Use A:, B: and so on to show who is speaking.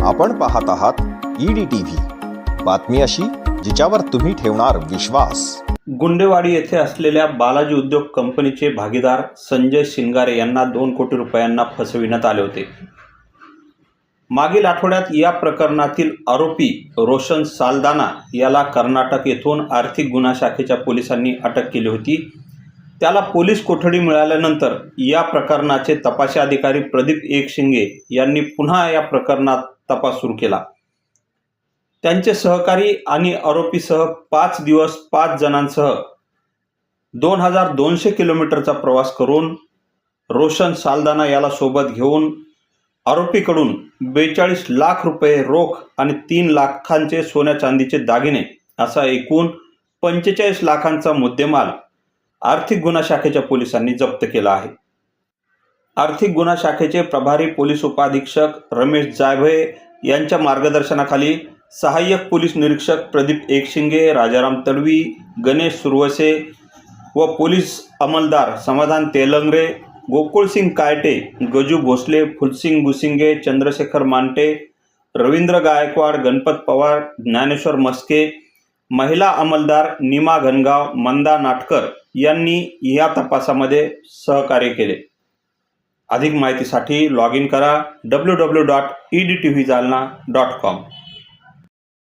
A: आपण पाहत आहात ईडी बातमी अशी जिच्यावर तुम्ही ठेवणार विश्वास.
B: गुंडेवाडी येथे असलेल्या बालाजी उद्योग कंपनीचे भागीदार संजय शिंगारे यांना दोन कोटी रुपयांना फसविण्यात आले होते. मागील आठवड्यात या प्रकरणातील आरोपी रोशन सालदाना याला कर्नाटक येथून आर्थिक गुन्हा शाखेच्या पोलिसांनी अटक केली होती. त्याला पोलीस कोठडी मिळाल्यानंतर या प्रकरणाचे तपासी अधिकारी प्रदीप एकशिंगे यांनी पुन्हा या प्रकरणात तपास सुरू केला. त्यांचे सहकारी आणि आरोपीसह पाच दिवस पाच जणांसह दोन हजार दोनशे किलोमीटरचा प्रवास करून रोशन सालदाना याला सोबत घेऊन आरोपीकडून बेचाळीस लाख रुपये रोख आणि तीन लाखांचे सोन्या चांदीचे दागिने असा एकूण पंचेचाळीस लाखांचा मुद्देमाल आर्थिक गुन्हा शाखेच्या पोलिसांनी जप्त केला आहे. आर्थिक गुन्हा शाखेचे प्रभारी पोलीस उपाधीक्षक रमेश जायभे यांच्या मार्गदर्शनाखाली सहाय्यक पोलीस निरीक्षक प्रदीप एकशिंगे राजाराम तडवी गणेश सुरवसे व पोलीस अंमलदार समाधान तेलंगरे गोकुळसिंग कायटे गजू भोसले फुलसिंग गुसिंगे चंद्रशेखर मांटे रवींद्र गायकवाड गणपत पवार ज्ञानेश्वर मस्के महिला अंमलदार निमा घनगाव मंदा नाटकर यांनी या तपासामध्ये सहकार्य केले. अधिक माहितीसाठी लॉग इन करा W W dot E D T V Jalna dot com